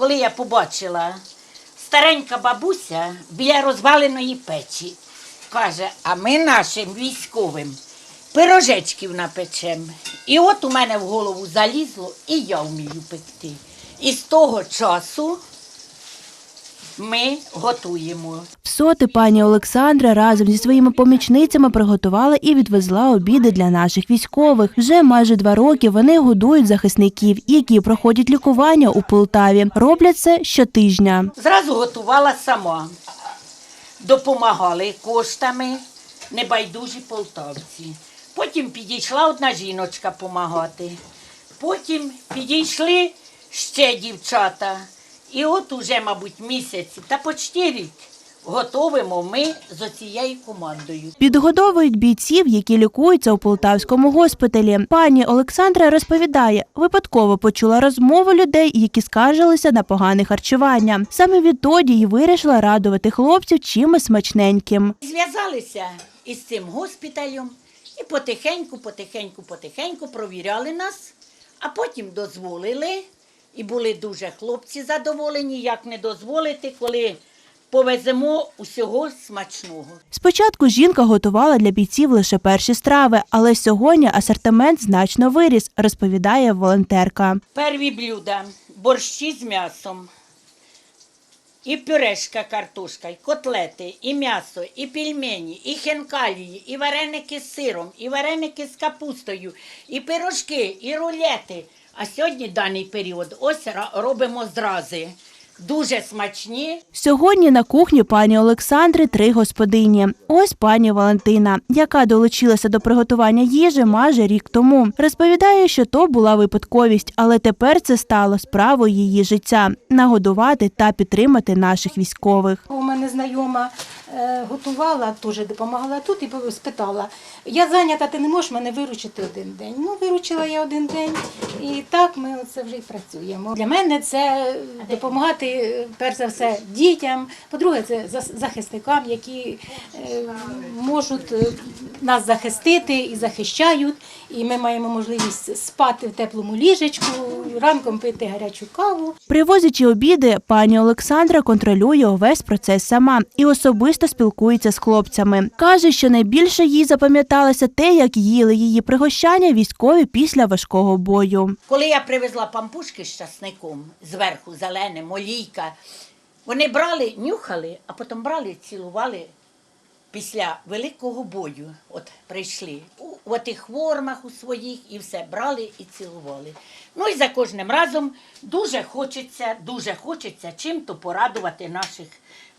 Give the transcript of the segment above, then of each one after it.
коли я побачила старенька бабуся біля розваленої печі, каже, а ми нашим військовим пирожечків напечем. І от у мене в голову залізло, і я вмію пекти. І з того часу ми готуємо. В соти пані Олександра разом зі своїми помічницями приготувала і відвезла обіди для наших військових. Вже майже два роки вони годують захисників, які проходять лікування у Полтаві. Роблять це щотижня. Зразу готувала сама. Допомагали коштами небайдужі полтавці. Потім підійшла одна жіночка допомагати. Потім підійшли ще дівчата. І от уже, мабуть, місяць та почти рік готовимо ми з оцією командою. Підгодовують бійців, які лікуються у полтавському госпіталі. Пані Олександра розповідає, випадково почула розмову людей, які скаржилися на погане харчування. Саме відтоді й вирішила радувати хлопців чимось смачненьким. Зв'язалися із цим госпіталем і потихеньку, потихеньку, потихеньку провіряли нас, а потім дозволили. І були дуже хлопці задоволені, як не дозволити, коли повеземо усього смачного. Спочатку жінка готувала для бійців лише перші страви, але сьогодні асортимент значно виріс, розповідає волонтерка. Перві блюда борщі з м'ясом, і пюрешка картошка, і котлети, і м'ясо, і пельмені, і хенкалії, і вареники з сиром, і вареники з капустою, і пирожки, і рулети. А сьогодні даний період ось робимо зрази. Дуже смачні. Сьогодні на кухні пані Олександри три господині. Ось пані Валентина, яка долучилася до приготування їжі майже рік тому. Розповідає, що то була випадковість, але тепер це стало справою її життя нагодувати та підтримати наших військових. У мене знайома готувала, теж допомагала тут і спитала, я зайнята, ти не можеш мене виручити один день. Ну, виручила я один день, і так ми це вже і працюємо. Для мене це допомагати, е, перш за все, дітям. По-друге, це захисникам, які е, можуть е, нас захистити і захищають. І ми маємо можливість спати в теплому ліжечку, ранком пити гарячу каву. Привозячи обіди, пані Олександра контролює увесь процес сама і особисто спілкується з хлопцями. Каже, що найбільше їй запам'яталося те, як їли її пригощання військові після важкого бою. Коли я привезла пампушки з часником, зверху зелене, молійка, вони брали, нюхали, а потім брали, цілували після великого бою. От прийшли у, у тих формах у своїх і все брали і цілували. Ну і за кожним разом дуже хочеться, дуже хочеться чим-то порадувати наших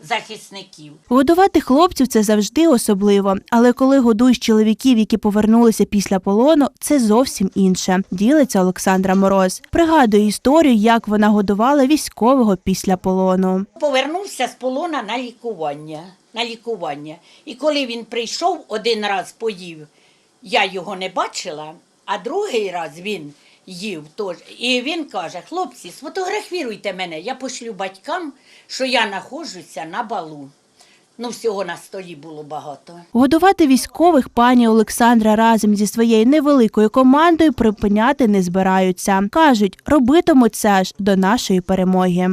захисників. Годувати хлопців це завжди особливо, але коли годуєш чоловіків, які повернулися після полону, це зовсім інше. Ділиться Олександра Мороз. Пригадує історію, як вона годувала військового після полону. Повернувся з полона на лікування. На лікування. І коли він прийшов, один раз поїв, я його не бачила, а другий раз він їв теж. І він каже: хлопці, сфотографіруйте мене, я пошлю батькам, що я знаходжуся на балу. Ну, всього на столі було багато. Годувати військових пані Олександра разом зі своєю невеликою командою припиняти не збираються. кажуть, робитимуть це аж до нашої перемоги.